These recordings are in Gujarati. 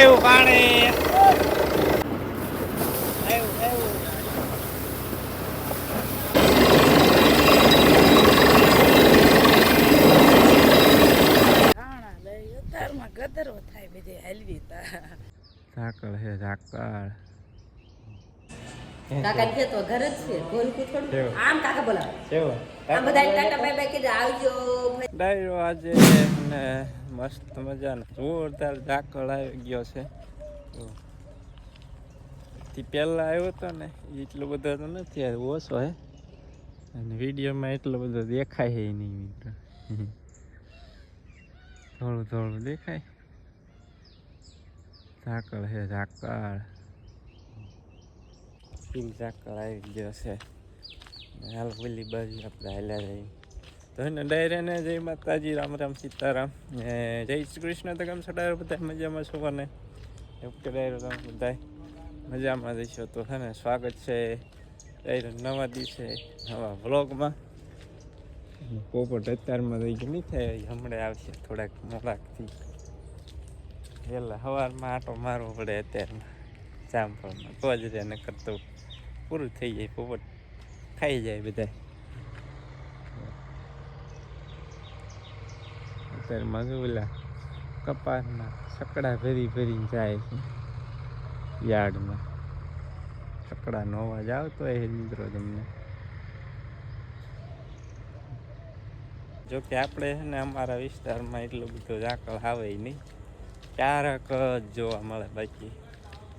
આવ્યું પાણી. આવ્યું આવ્યું ઘાણા લઈ અત્યારમાં ગદરો થાય બધે હલવી તા ઝાકળ હે ઝાકળ. કાકા કે તો ઘર જ છે ભોલકું થોડું આમ કાકા બોલાવે. કેવો? આમ બધા ટાટા બાય બાય કીધું આવજો. ડાયરો આજે ને મસ્ત મજાનો જોરદાર ઝાકળ આવી ગયો છે. થી પહેલા આવ્યો હતો ને એટલો બધો તો નથી ઓછો હે. અને વિડીયોમાં એટલો બધો દેખાય છે નહીં મિત્રો. થોડું થોડું દેખાય. ઝાકળ છે ઝાકળ. ઝાકળ આવી ગયો છે. હાલ પેલી બાજુ આપણે હાલ્યા જઈએ. તો એને ડાયરાને જય માતાજી, રામ રામ સીતારામ. જય શ્રી કૃષ્ણ, તો કેમ છો ડાયરો બધા મજામાં છો અને ઓકે ડાયરો તમે બધા મજામાં જઈશો તો છે ને, સ્વાગત છે ડાયરો નવા દિવસે, નવા વ્લોગમાં. પોપટ અત્યારમાં થઈ ગયું નહીં થાય હમણાં આવશે થોડાક મોડાકથી વહેલા સવારમાં આટો મારવો પડે અત્યારમાં, જામફળમાં. તો જ એને કરતો પૂરું થઈ જાય, પોપટ ખાઈ જાય બધા અત્યારે મગુલા કપાસના સકડા ભરી ભરીને જાય છે યાર્ડમાં. સકડાનો અવાજ આવતો હોય મિત્રો તમને. જો કે આપણે છે ને અમારા વિસ્તારમાં એટલો બધો ઝાકળ આવે નહીં. ક્યારેક જ જોવા મળે બાકી.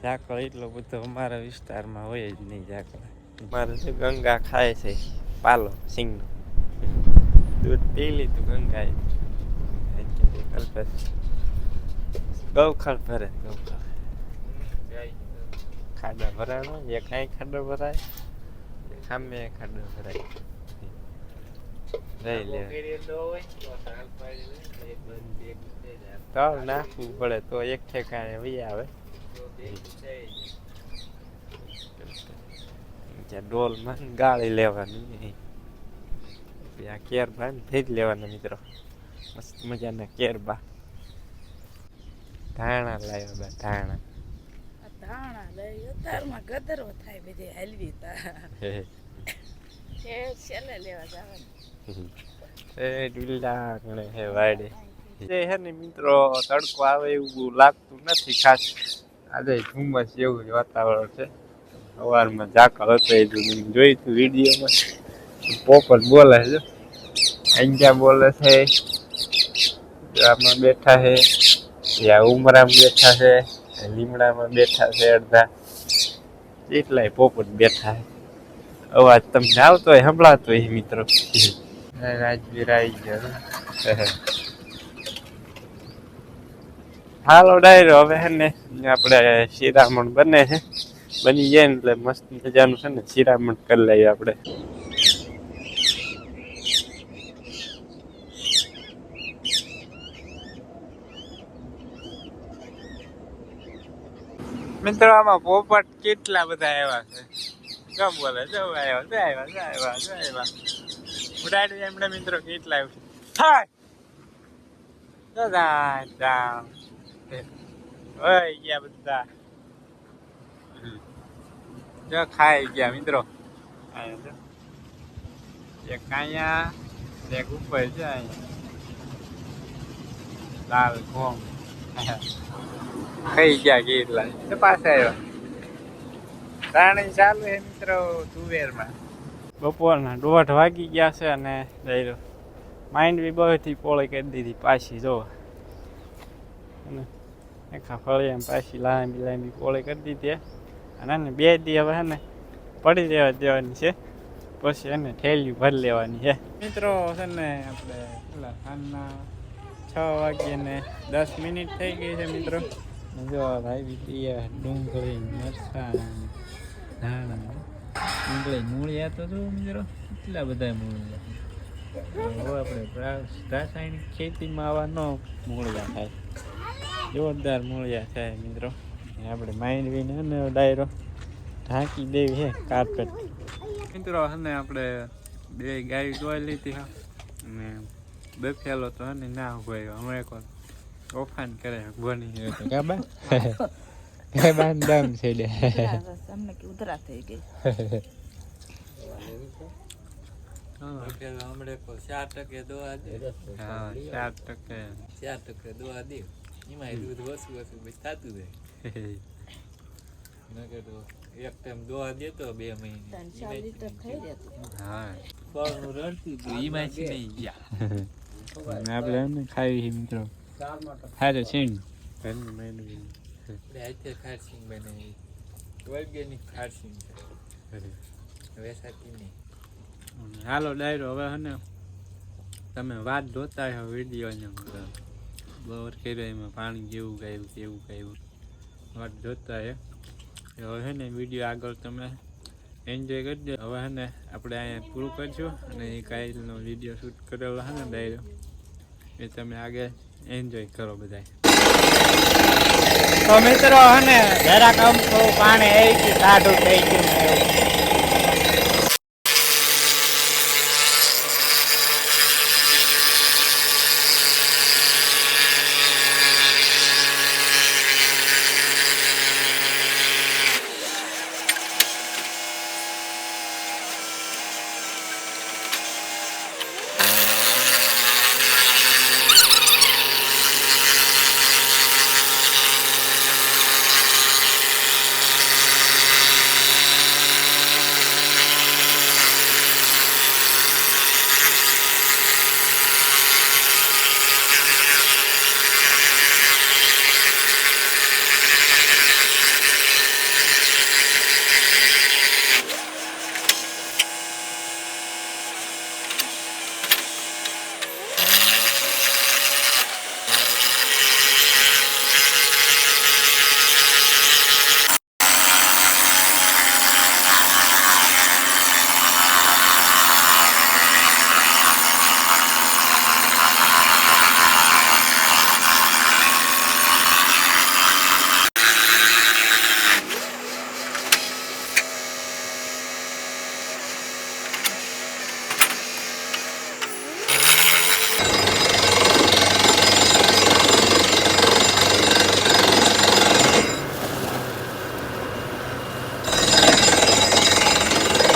ઝાકળ એટલો બધો અમારા વિસ્તારમાં હોય જ નહીં ઝાકળ. મારે તો ગંગા ખાય છે, પાલો, સિંગનો. દૂધ પી લીધું ગંગાએ. કલ્પેશ ગૌખળ ભરે ગૌખળ ખાડા ભરાણો? એક અહીં ખાડો ભરાય? ખામે ખાડો ભરાય. લઈ લે. તો નાખવું પડે તો એક ઠેકાણે વી આવે. ત્યાં ડોલમાં ગાળી લેવાની. આ ભાઈ ને ભેજ લેવાના મિત્રો. મસ્ત મજાના કેરબા. ધાણા લાવ્યા બા ધાણા. ધાણા લઈ અતારમાં ગદરો થાય બધે હલવી તા. છેલ્લે લેવા જવાનું. એ ઢીલા ગણે હે વાડે. જે હે ને મિત્રો તડકો આવે એવું લાગતું નથી ખાસ. આજે ધુમ્મસ જ વાતાવરણ છે. સવારમાં ઝાકળ હતો એ જોયું તું વિડીયોમાં. પોપટ બોલે છે. અંજા બોલે છે. આમાં બેઠા છે યા ઉમરામાં બેઠા છે લીમડામાં બેઠા છે અડધા. એટલાય પોપટ બેઠા છે. અવાજ તમને આવતો હોય સંભળાતો હોય મિત્રો. રાજવીર આવી ગયો હાલો ડાયરો હવે હે ને આપણે શિરામણ બને છે. બની જાય ને એટલે મસ્ત મજાનું છે ને શિરામણ કરી લઈએ આપણે. મિત્રો, આમાં પોપટ કેટલા બધા આવ્યા છે? કેમ બોલે? જો આવ્યા જો આવ્યા જો આવ્યા જો આવ્યા. ઉડાડી એમણે મિત્રો, કેટલા આવ્યું થાય! જો જાય જામ ઓય, ગયા બધા. જો ખાઈ ગયા, મિત્રો. એક અહીંયા, એક ઉપર છે અહીંયા. લાલ ઘોમ ખાઈ ગયા કેટલા તો પાછા આવ્યા. રાણી ચાલુ છે મિત્રો તુવેરમાં. બપોરના દોઢ વાગી ગયા છે અને જઈ માઇન્ડ બી બહુથી પોળી કરી દીધી પાછી જો. અને આખા ફળી એમ પાછી લાંબી લાંબી પોળી કરી દીધી અને એને બે દી હવે હે ને પડી રહેવા દેવાની છે. પછી એને ઠેલી ભરી લેવાની છે મિત્રો છે ને આપણે પેલા સાંજના છ વાગ્યે ને દસ મિનિટ થઈ ગઈ છે મિત્રો. જો આવી તૈયાર ડુંગળી, મરચાં, ધાણા મૂળિયા તો મિત્રો, કેટલા બધા મૂળિયા હવે ખેતીમાં આવા ન મૂળિયા થાય. જોરદાર મૂળિયા થાય મિત્રો. ને આપણે માંડવીને ને ડાયરો ઢાંકી દેવી હે કાર્પેટ મિત્રો હને આપણે બે ગાય ધોઈ લીધી અને બફેલો તો હને ના હોય, હમણાં વાર તોફાન કરે તો કાબા કાબા દમ છે દે તમને કે ઉધરા થઈ ગઈ હમણે કો ચાર ટકે દોવા દે હા ચાર ટકે ચાર ટકે દોવા દે એમાં દૂધ ઓછું ઓછું બસ થતું જાય નકર તો એક ટાઈમ દોવા દેતો બે મહિને હા ફળનું રડતું હતું એમાં જ નહીં ગયા આપણે છે મિત્રો ખાય તો છીણ. આજે ખારસિંગ બનાવી ઓર્ગેનિક ખારસિંગ વેસાતી નહીં. હાલો ડાયરો હવે હને તમે વાત જોતા હો વિડીયોને બોર કર્યો એમાં પાણી જેવું ગાયું કેવું ગાયું. વાત જોતા હે. હવે હે ને વીડિયો આગળ તમે એન્જોય કરજો. હવે હે ને આપણે અહીંયા પૂરું કરશું અને એ કાયલનો વીડિયો શૂટ કરેલો હે ને ડાયરો. એ તમે આગળ એન્જોય કરો બધા તો મિત્રો હે ને જરાક તો પાણી આવી ગયું ટાઢું થઈ ગયું ને એવું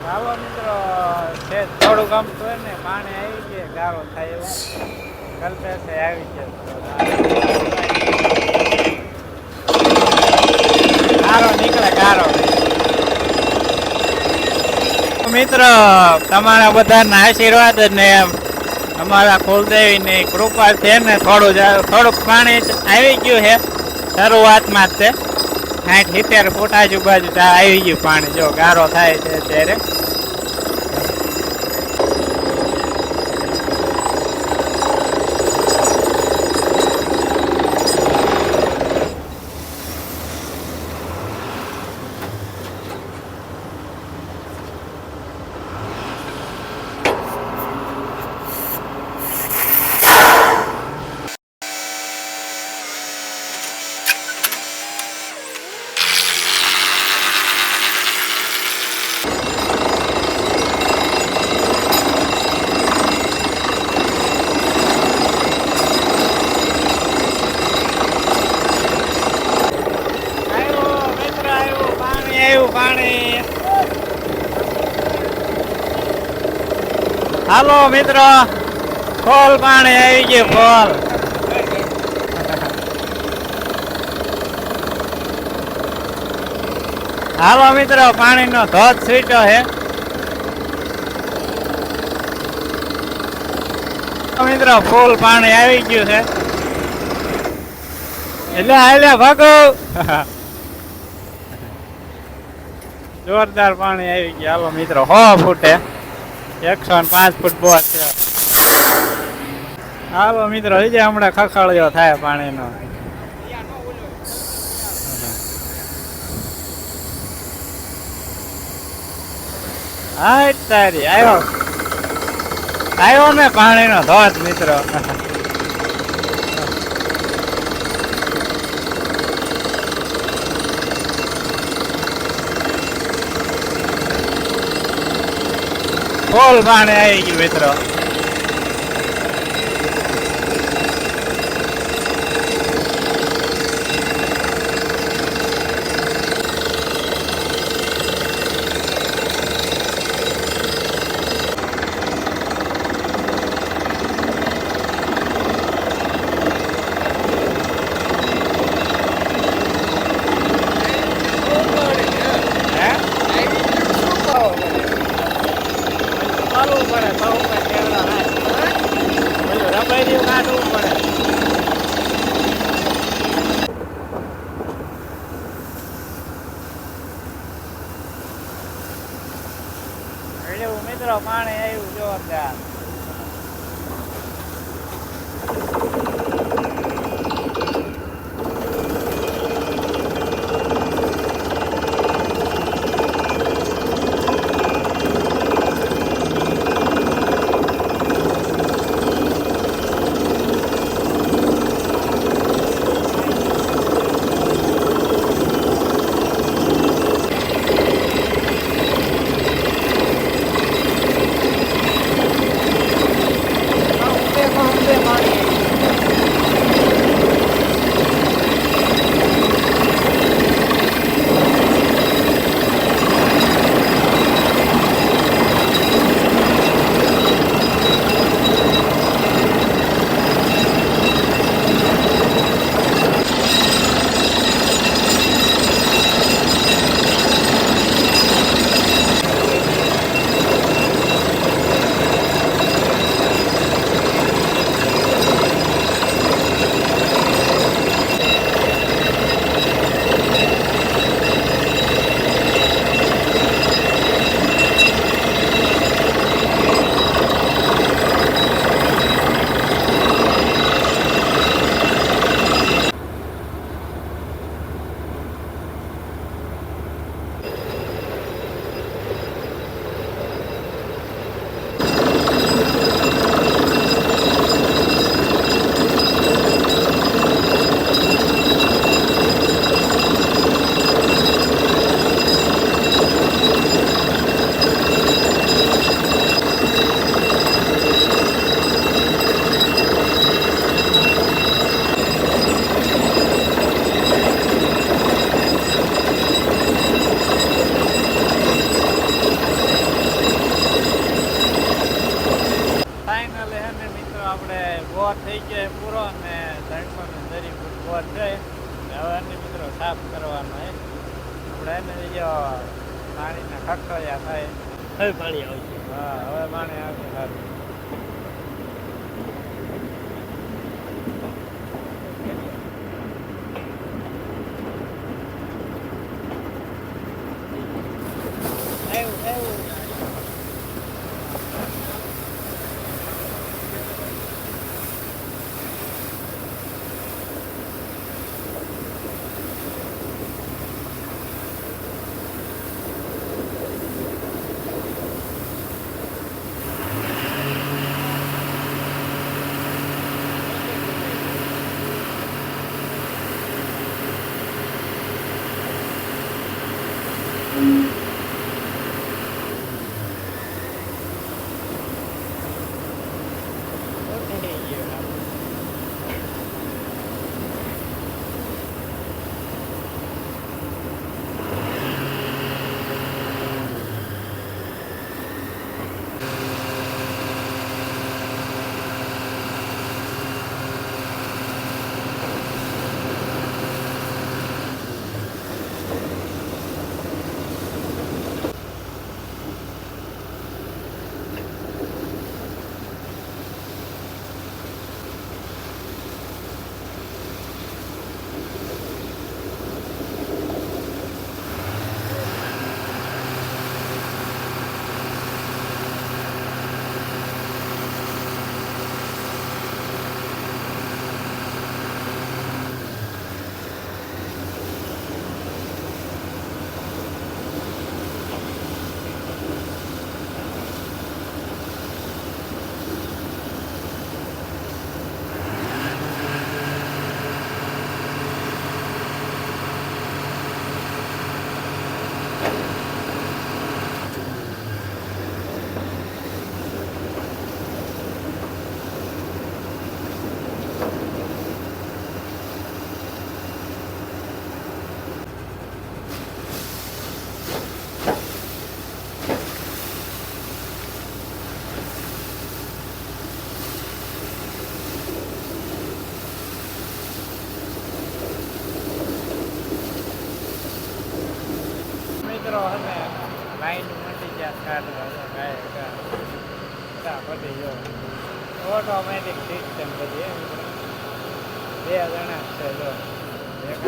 ચાલો મિત્રો છે થોડુંક આમ તો ને પાણી આવી ગયા ગારો થાય એવું કલ્પે છે આવી ગયા ગારો નીકળે ગારો મિત્રો, તમારા બધાના આશીર્વાદ ને અમારા કુલદેવીની કૃપા છે ને થોડું થોડુંક પાણી આવી ગયું છે. શરૂઆતમાં જ તે સાઠ સિત્તેર ફૂટ આજુબાજુ આવી ગયું પાણી. જો ગારો થાય છે ત્યારે આવ્યું મિત્ર આવ્યું પાણી આવ્યું પાણી હાલો મિત્ર, ફોલ પાણી આવી ગયું, ફોલ. હાલો મિત્ર, પાણીનો ધોધ છૂટ્યો છે. મિત્ર, ફૂલ પાણી આવી ગયું છે. એટલે હાલે ભાગો. જોરદાર પાણી આવી ગયું. હાલો મિત્રો, હો ફૂટે. એકસો ને પાંચ ફૂટ બોર છે. હાલો મિત્રો, હજી હમણાં ખખડ્યો થાય પાણીનો. હા તારી આવ્યો આવ્યો ને પાણીનો ધોધ, મિત્રો. પાણી આવી ગયું મિત્રો. การเมืงยังไงก็ทราบว่าดีอยู่เพราะเขาไม่ดิ่งดิ่งเต็มไปเยอะเรียกแล้วนะเสร็จเลยเรียไง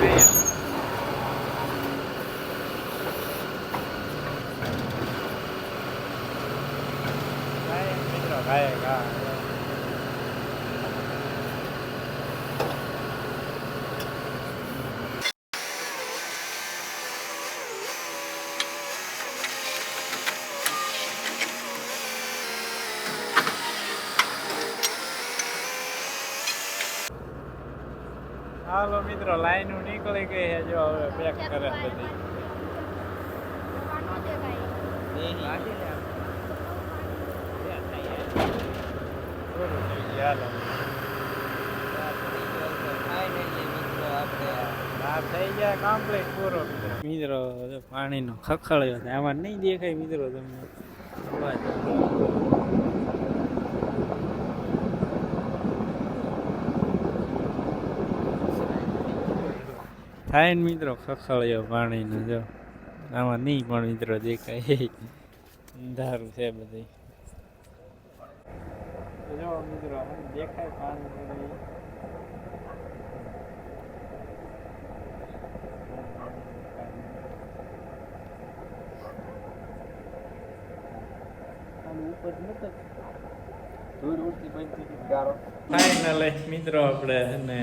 ไม่ไม่หรอกใค હાલો મિત્રો લાઈન નીકળી ગઈ છે જો હવે પેક કરે બધી. થઈ હાલો થઈ ગયા કમ્પ્લીટ પૂરો મિત્રો પાણીનો ખખડ્યો આમાં નહીં દેખાય મિત્રો તમને. થાય ને મિત્રો ખખડ્યો પાણીનો જો. આમાં નહીં પણ મિત્રો દેખાય. અંધારું છે બધી જો મિત્રો દેખાય પાણી બધું. મિત્રો આપણે અને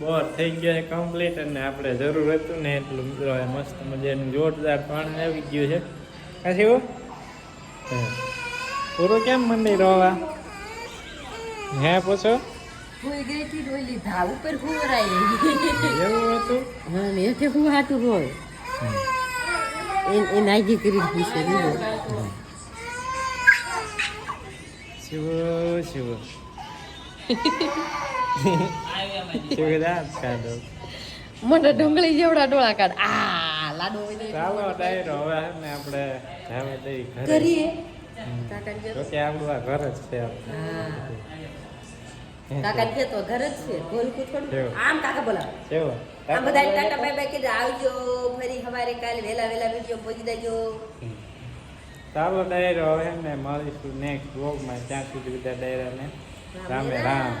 બોર થઈ ગયા છે કમ્પ્લીટ અને આપણે જરૂર હતું ને એટલું. મિત્રો મસ્ત મજાનું જોરદાર પાણી આવી ગયું છે. કાશી હો? પૂરું કેમ મંદિર રોવા હે પૂછો? કોઈ ગઈ હતી રોઈ લીધા ઉપર હુવરાઈ એવું હતું? હા ને એટલે હું હાટું રોય એ નાગી કરી પૂછે શિવ શિવ. મને ડુંગળી જેવડા ડોળા કાઢ આ લાડુ ચાલો ડાયરો હવે ને આપણે હવે દઈ ઘરે કરીએ જો કે આપણું આ ઘર જ છે કાકા કે તો ઘર જ છે ગોલ થોડું આમ કાકા બોલા કેવો આમ બધા ટાટા બાય બાય કીધું આવજો ફરી સવારે કાલે વેલા વેલા વીડિયો પહોંચી દેજો ચાલો ડાયરો હવે ને મળીશું નેક્સ્ટ વ્લોગમાં ત્યાં સુધી બધા ડાયરાને રામે રામ